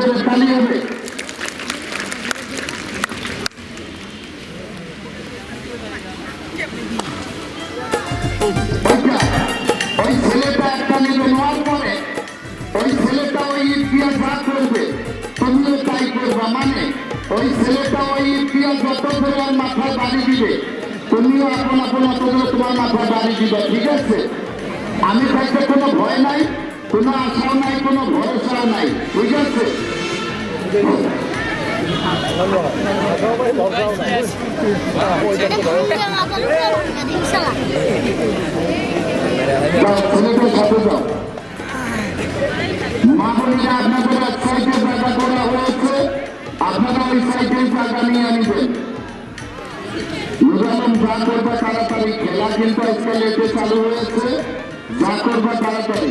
হবে ওইটা, ওই ছেলেটা ওই ছেলেটা ওই ইতিহাস ভাগ করবে। তুমিও তাই মানে দিবে তুমিও আপন অত করে তোমার মাথায় দিবে ঠিক আছে? আমি থাকতে কোনো ভয় নাই কোনো আশাও নাই কোনো ভরসাও নাই। ঠিক আছে আপনারা ওই সাইডে জায়গা নিয়ে নিবেন নুরালম যা করবে তাড়াতাড়ি, খেলা কিন্তু আজকে লেটে চালু হয়েছে। যা করবে তাড়াতাড়ি।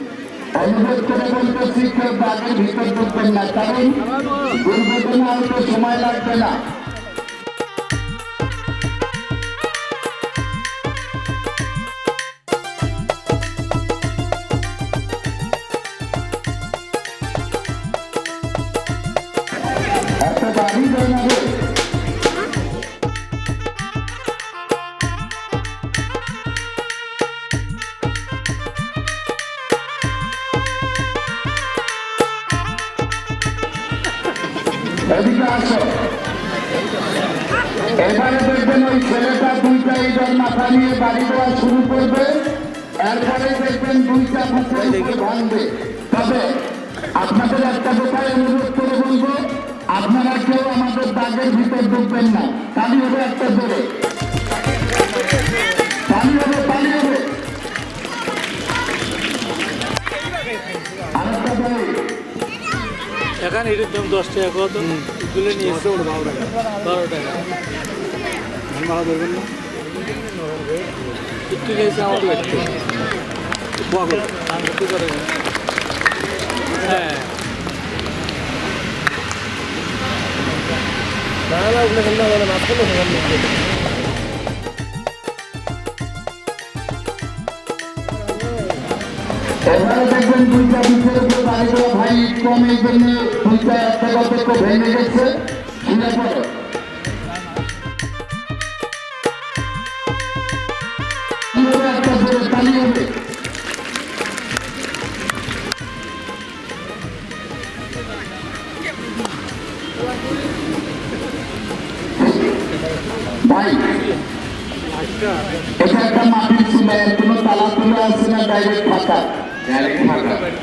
অনুরোধ করে বলতেছি কেউ দাগের ভিতর ঢুকবেন না কারণ দুর্ঘটনা হয়তো সময় লাগবে না এবারে দেখবেন ওই ছেলেটা দুইটা ঈদের মাথা নিয়ে বাড়ি দেওয়া শুরু করবে। এরপরে দেখবেন দুইটা পুকুর ভাঙবে। তবে আপনাদের একটা কথাই অনুরোধ করে বলব, আপনারা কেউ আমাদের দাগের ভিতর ঢুকবেন না। তালি হবে একটা জোরে। তালি হবে তালি হবে। আরেকটা এখানে এটির দাম দশ টাকা কত? এগুলো নিয়ে এসছে ওটা বারো টাকা। বারো টাকা। ভাড়া ধরবেন না? একটু নিয়েছে আমার লাগছে হ্যাঁ। খেলতে হবে মাছ খেলে এবারে দেখবেন দুইটা বিচের উপরে দেওয়া ভাই কম এই জন্য দুইটা একটা ভেঙে গেছে ভাই এটা একটা মাটির ছিল কোনো তালা তুলে আসছে না ডাইরেক্ট ফাঁকা? 大家好。